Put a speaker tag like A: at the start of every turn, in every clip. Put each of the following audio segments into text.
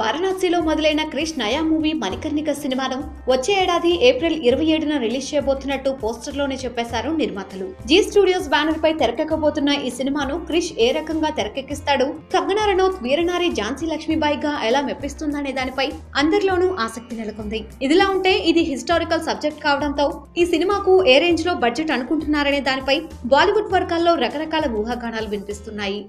A: వారణాసిలో మొదలైన క్రిష్ నయా మూవీ మణికర్ణిక సినిమాను వచ్చే ఏడాది ఏప్రిల్ ఇరవై ఏడున రిలీజ్ చేయబోతున్నట్టు పోస్టర్లోనే చెప్పేశారు నిర్మాతలు. జీ స్టూడియోస్ బ్యానర్ పై తెరకెక్కబోతున్న ఈ సినిమాను క్రిష్ ఏ రకంగా తెరకెక్కిస్తాడు? కంగనా రనౌత్ వీరనారి ఝాన్సీ లక్ష్మీబాయిగా ఎలా మెప్పిస్తుందనే దానిపై అందరిలోనూ ఆసక్తి నెలకొంది. ఇదిలా ఉంటే ఇది హిస్టారికల్ సబ్జెక్ట్ కావడంతో ఈ సినిమాకు ఏ రేంజ్లో బడ్జెట్ అనుకుంటున్నారనే దానిపై బాలీవుడ్ వర్గాల్లో రకరకాల ఊహాగానాలు వినిపిస్తున్నాయి.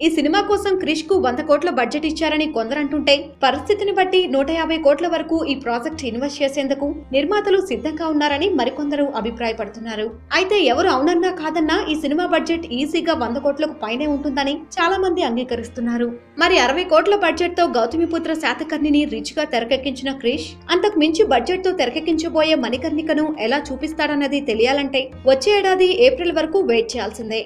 A: ఈ సినిమా కోసం క్రిష్కు వంద కోట్ల బడ్జెట్ ఇచ్చారని కొందరంటుంటే పరిస్థితిని బట్టి నూట యాభై కోట్ల వరకు ఈ ప్రాజెక్ట్ ఇన్వెస్ట్ చేసేందుకు నిర్మాతలు సిద్ధంగా ఉన్నారని మరికొందరు అభిప్రాయపడుతున్నారు. అయితే ఎవరు అవునన్నా కాదన్నా ఈ సినిమా బడ్జెట్ ఈజీగా వంద కోట్లకు పైనే ఉంటుందని చాలా మంది అంగీకరిస్తున్నారు. మరి అరవై కోట్ల బడ్జెట్తో గౌతమిపుత్ర శాతకర్ణిని రిచ్గా తెరకెక్కించిన క్రిష్ అంతకు మించి బడ్జెట్తో తెరకెక్కించబోయే మణికర్ణికను ఎలా చూపిస్తాడన్నది తెలియాలంటే వచ్చే ఏడాది ఏప్రిల్ వరకు వెయిట్ చేయాల్సిందే.